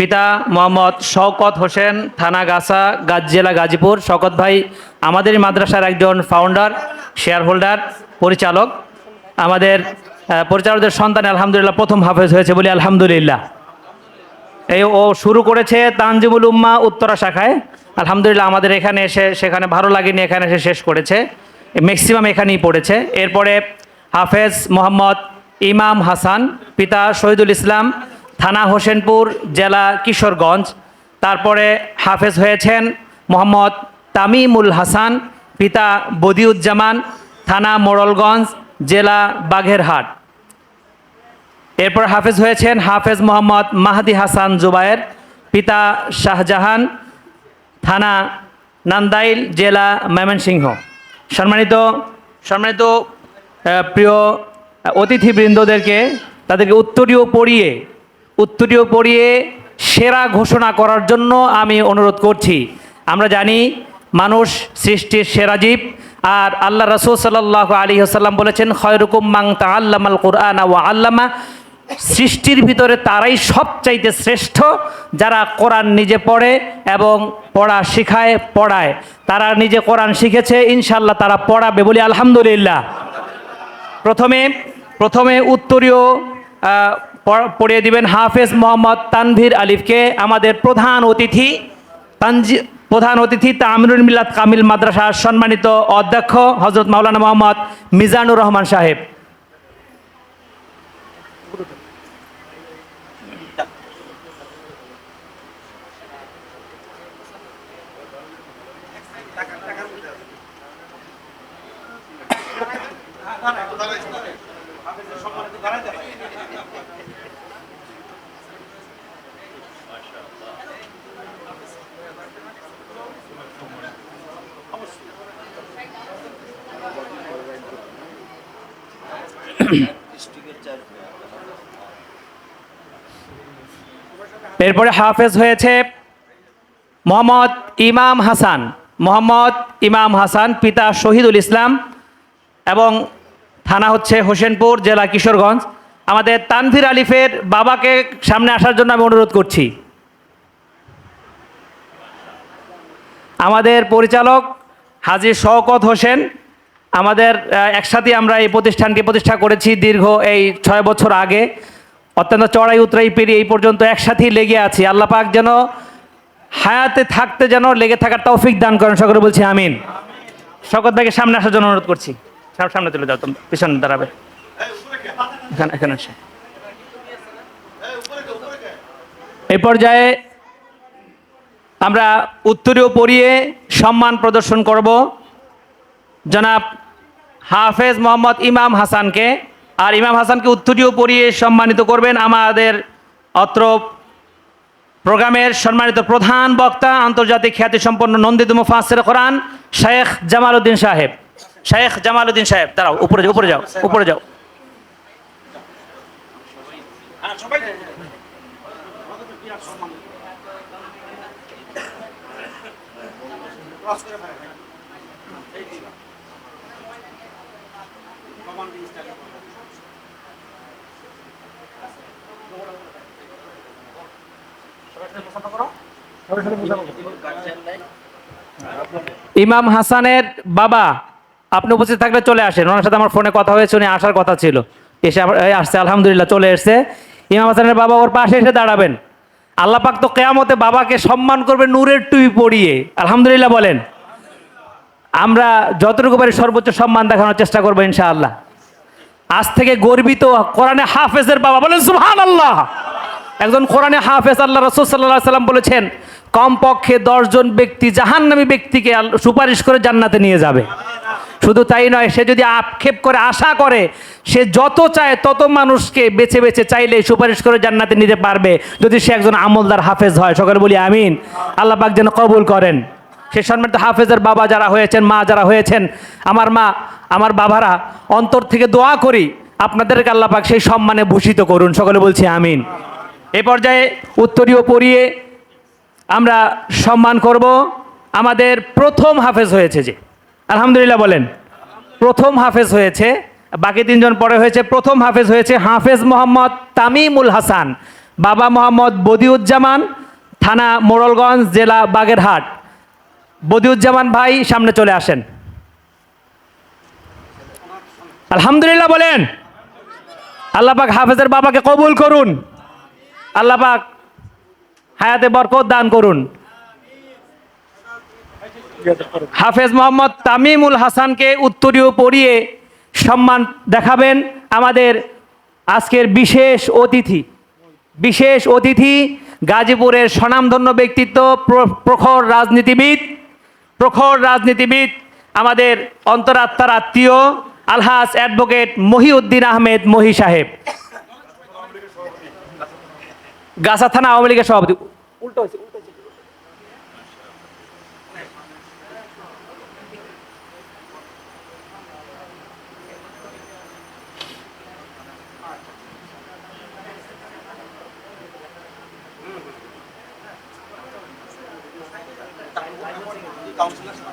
পিতা মোহাম্মদ শওকত হোসেন, থানা গাছা জেলা গাজীপুর। শওকত ভাই, আমাদের মাদ্রাসার একজন ফাউন্ডার শেয়ার হোল্ডার পরিচালক। আমাদের পরিচালকদের সন্তান আলহামদুলিল্লাহ প্রথম হাফেজ হয়েছে বলি আলহামদুলিল্লাহ। এই ও শুরু করেছে তানজিমুল উম্মা উত্তরা শাখায়। আলহামদুলিল্লাহ আমাদের এখানে এসে, সেখানে ভালো লাগেনি, এখানে এসে শেষ করেছে। ম্যাক্সিমাম এখানেই পড়েছে। এরপরে হাফেজ মোহাম্মদ ইমাম হাসান, পিতা শহীদুল ইসলাম থানা হোসেনপুর, জেলা কিশোরগঞ্জ। তারপরে হাফেজ হয়েছেন মোহাম্মদ তামিমুল হাসান, পিতা বদিউজ্জামান, থানা মোড়লগঞ্জ, জেলা বাঘেরহাট এরপর হাফেজ হয়েছেন হাফেজ মোহাম্মদ মাহাদি হাসান জুবায়ের, পিতা শাহজাহান, থানা নান্দাইল, জেলা ময়মনসিংহ। সম্মানিত সম্মানিত প্রিয় অতিথিবৃন্দদেরকে, তাদেরকে উত্তরীয় পড়িয়ে উত্তরীয় পড়িয়ে সেরা ঘোষণা করার জন্য আমি অনুরোধ করছি। আমরা জানি মানুষ সৃষ্টির সেরা জীব, আর আল্লাহ রসুল সাল্লাহ আলী আসাল্লাম বলেছেন, খয়রুকুম মাং তা আল্লামাল কোরআন ও আল্লামা। সৃষ্টির ভিতরে তারাই সবচাইতে শ্রেষ্ঠ, যারা কোরআন নিজে পড়ে এবং পড়া শিখায়, পড়ায়। তারা নিজে কোরআন শিখেছে ইনশাল্লাহ তারা পড়াবে বলি আলহামদুলিল্লাহ। প্রথমে প্রথমে উত্তরীয় পড়িয়ে দিবেন হাফেজ মোহাম্মদ তানভীর আলিফকে, আমাদের প্রধান অতিথি তানজি, প্রধান অতিথি তামিরুল মিল্লাত কামিল মাদ্রাসার সম্মানিত অধ্যক্ষ হজরত মাওলানা মোহাম্মদ মিজানুর রহমান সাহেব। এরপরে হাফেজ হয়েছে মোহাম্মদ ইমাম হাসান। মোহাম্মদ ইমাম হাসান পিতা শহীদুল ইসলাম এবং থানা হচ্ছে হোসেনপুর, জেলা কিশোরগঞ্জ। আমাদের তানভীর আলিফের বাবাকে সামনে আসার জন্য আমি অনুরোধ করছি। আমাদের পরিচালক হাজি শওকত হোসেন, আমাদের একসাথে আমরা এই প্রতিষ্ঠানকে প্রতিষ্ঠা করেছি দীর্ঘ এই ছয় বছর আগে। অত্যন্ত চড়াই উতরাই পেরিয়ে এই পর্যন্ত একসাথেই লেগে আছি। আল্লাহ পাক যেন হায়াতে থাকতে যেন লেগে থাকার তৌফিক দান করেন। সকলে বলছি আমিন। শকত ভাইকে সামনে আসার জন্য অনুরোধ করছি। সামনে চলে যাও পিছনে দাঁড়াবে। এখানে এখানে এই পর্যায়ে আমরা উত্তরীয় পড়িয়ে সম্মান প্রদর্শন করব। জনাব হাফেজ মোহাম্মদ ইমাম হাসানকে। আর ইমাম হাসানকে উত্তরীয় পড়িয়ে সম্মানিত করবেন আমাদের অত্র প্রোগ্রামের সম্মানিত প্রধান বক্তা, আন্তর্জাতিক খ্যাতিসম্পন্ন নন্দিত মুফাসের কোরআন, শেখ জামাল উদ্দিন সাহেব। শেখ জামাল উদ্দিন সাহেব দাঁড়াও উপরে উপরে যাও উপরে যাও। ইমাম হাসানের বাবা আপনি উপস্থিত থাকলে চলে আসেন। ওনার সাথে আমার ফোনে কথা হয়েছে, উনি আসার কথা ছিল। এসে আসছে, আলহামদুলিল্লাহ, চলে এসছে। ইমাম হাসানের বাবা ওর পাশে এসে দাঁড়াবেন। আল্লাহ পাক তো কেয়ামতে বাবাকে সম্মান করবে নূরের টুই পড়িয়ে আলহামদুলিল্লাহ বলেন। আমরা যতটুকু পারি সর্বোচ্চ সম্মান দেখানোর চেষ্টা করব ইনশাআল্লাহ। আজ থেকে গর্বিত কোরআনে হাফেজের বাবা বলেন সুহান আল্লাহ একজন কোরআনে হাফেজ আল্লাহ রসুল সাল্লাহ সাল্লাম বলেছেন, কমপক্ষে দশজন ব্যক্তি জাহান্নামী ব্যক্তিকে সুপারিশ করে জান্নাতে নিয়ে যাবে। শুধু তাই নয়, সে যদি আক্ষেপ করে, আশা করে, সে যত চায় তত মানুষকে বেছে বেছে চাইলে সুপারিশ করে জান্নাতে নিতে পারবে, যদি সে একজন আমলদার, হাফেজ হয়। সকালে বলি আমিন। আল্লাহ পাক যেন কবুল করেন। সে সম্মানিত হাফেজের বাবা যারা হয়েছেন, মা যারা হয়েছেন, আমার মা, আমার বাবারা, অন্তর থেকে দোয়া করি, আপনাদেরকে আল্লাহ পাক সেই সম্মানে ভূষিত করুন। সকলে বলছি আমিন। এ পর্যায়ে উত্তরীয় পড়িয়ে আমরা সম্মান করব। আমাদের প্রথম হাফেজ হয়েছে যে। আলহামদুলিল্লাহ বলেন। প্রথম হাফেজ হয়েছে, বাকি তিনজন পরে হয়েছে। প্রথম হাফেজ হয়েছে হাফেজ মোহাম্মদ তামিমুল হাসান, বাবা মোহাম্মদ বদিউজ্জামান, থানা মোড়লগঞ্জ, জেলা বাগেরহাট। বদিউজ্জামান ভাই, সামনে চলে আসেন। আলহামদুলিল্লাহ বলেন। আল্লাহ পাক হাফেজের বাবাকে কবুল করুন। আল্লাহ পাক হায়াতে বরকত দান করুন। হাফেজ মোহাম্মদ তামিমুল হাসানকে উত্তরীয় পড়িয়ে সম্মান দেখাবেন আমাদের আজকের বিশেষ অতিথি। বিশেষ অতিথি, গাজীপুরের স্বনামধন্য ব্যক্তিত্ব, প্র- প্রখর রাজনীতিবিদ প্রখর রাজনীতিবিদ আমাদের অন্তরাত্মার আত্মীয় আলহাস অ্যাডভোকেট মহিউদ্দিন আহমেদ মহি সাহেব। গাছা থানা আওয়ামী লীগের সভাপতি। উল্টো উল্টো হয়েছে।